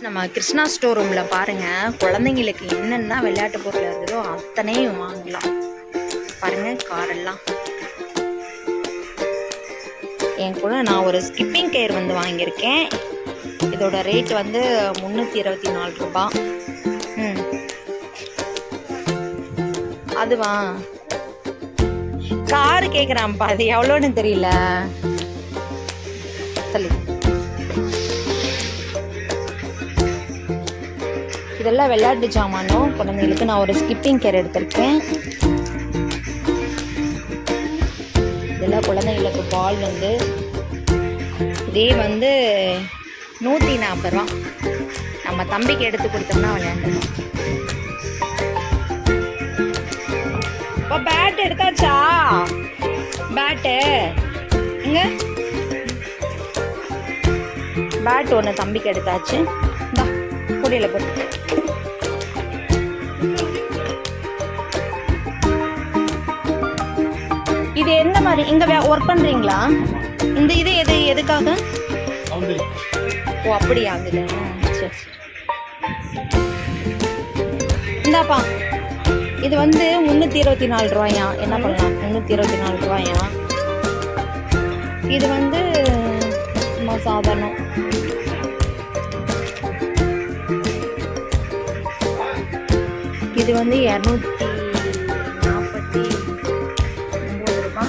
நம்ம கிருஷ்ணா ஸ்டோர் ரூமில் பாருங்கள் குழந்தைங்களுக்கு என்னென்ன விளையாட்டு பொருள் இருக்குதோ அத்தனையும் வாங்கலாம். பாருங்கள் காரெல்லாம். என் கூட நான் ஒரு ஸ்கிப்பிங் கேர் வந்து வாங்கியிருக்கேன். இதோட ரேட் வந்து முந்நூற்றி இருபத்தி நாலு ரூபா. ம். அதுவா? காரு கேட்குறான்ப்பா அது எவ்வளோன்னு தெரியல. சொல்லி. இதெல்லாம் விளையாட்டு ஜாமானும் குழந்தைங்களுக்கு நான் ஒரு ஸ்கிப்பிங் கேர் எடுத்திருக்கேன். இதெல்லாம் குழந்தைங்களுக்கு பால் வந்து இதே வந்து நூற்றி நாற்பது ரூபா. நம்ம தம்பிக்கு எடுத்து கொடுத்தோம்னா விளையாண்டுவோம் இப்போ பேட் எடுத்தாச்சா? பேட்டு இங்கே பேட் ஒன்று தம்பிக்கு எடுத்தாச்சு. பொடியில் போட்டு. இது எந்த மாதிரி? இங்கே ஒர்க் பண்ணுறீங்களா இந்த இது எது எதுக்காக? ஓ அப்படியா அதில் சரி சரி. இந்தாப்பா. இது வந்து முந்நூற்றி இருபத்தி நாலு ரூபாயா? என்ன பண்ணலாம்? முந்நூற்றி இருபத்தி நாலு ரூபாயா? இது வந்து சும்மா சாதாரணம் இது வந்து இரநூத்தி நாற்பத்தி ஒம்பது ரூபா.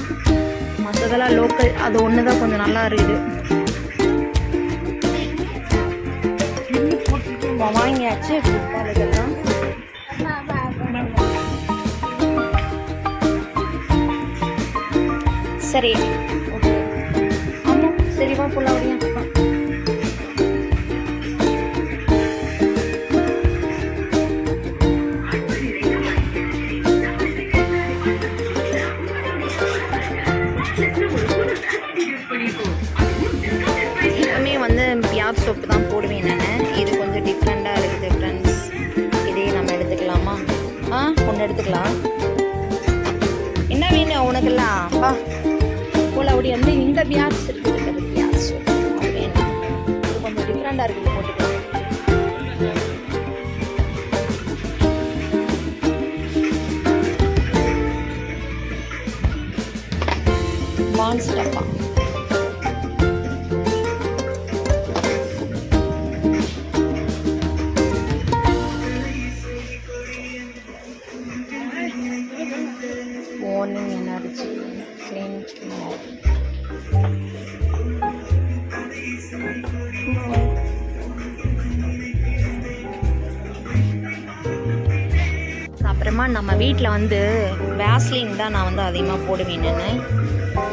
மற்றதெல்லாம் லோக்கல் அது ஒன்று தான் கொஞ்சம் நல்லா இருக்குது. வாங்கியாச்சு. ஃபுட்பால் இதெல்லாம். சரி. ஓகே. ஆமாம் சரிவா ஃபுல்லாக புள்ள அழகெல்லாம் உனக்கெல்லாம் வா அப்படி வந்து இந்த பியாஸ் இருக்குது பாரு, பியார் சோப்பு இது கொஞ்சம் டிஃப்ரெண்டாக இருக்குது போட்டுக்கலாம் பான்ஸ் டப்பா அப்புறமா நம்ம வீட்டில் வந்து வேஸ்லின் தான் நான் வந்து அதிகமாக போடுவேன்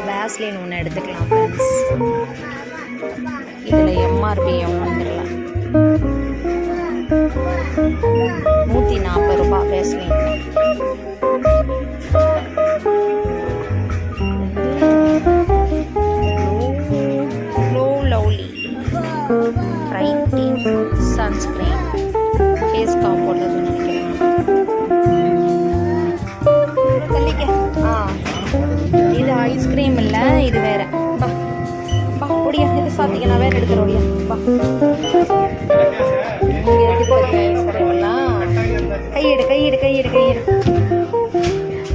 வேஸ்லின் ஒன்று எடுத்துக்கலாம் ஃப்ரெண்ட்ஸ் இதில் எம்ஆர்பி எவ்வளோன்னு தெரியல. Brightening சன்ஸ்கிரீன் ஃபேஸ் காம் நினைக்கிறேன். தள்ளிக்க ஆ. இது ஐஸ்கிரீம் இல்லை இது வேற. பா பா ஒடியா இது சாத்திக்க நான் வேற எடுக்கிறேன் ஒடியா பா கையெடு கையெடு கையெடு கையெடு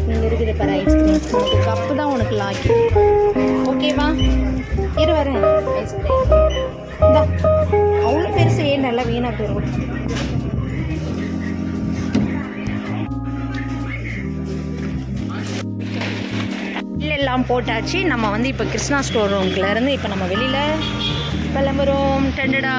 இங்க இருக்குது பாரு ஐஸ்கிரீம் உனக்கு கப்பு தான் உனக்கு லாக்கி ஓகேவா இரு வரேன் ஐஸ்கிரீம் இந்தா. தண்ணி நல்லா வீணாக போயிடும் எல்லாம் போட்டாச்சு. நம்ம வந்து இப்போ கிருஷ்ணா ஸ்டோர் ரூம்குள்ளேருந்து இப்போ நம்ம வெளியில கிளம்புறோம். டெண்டடா.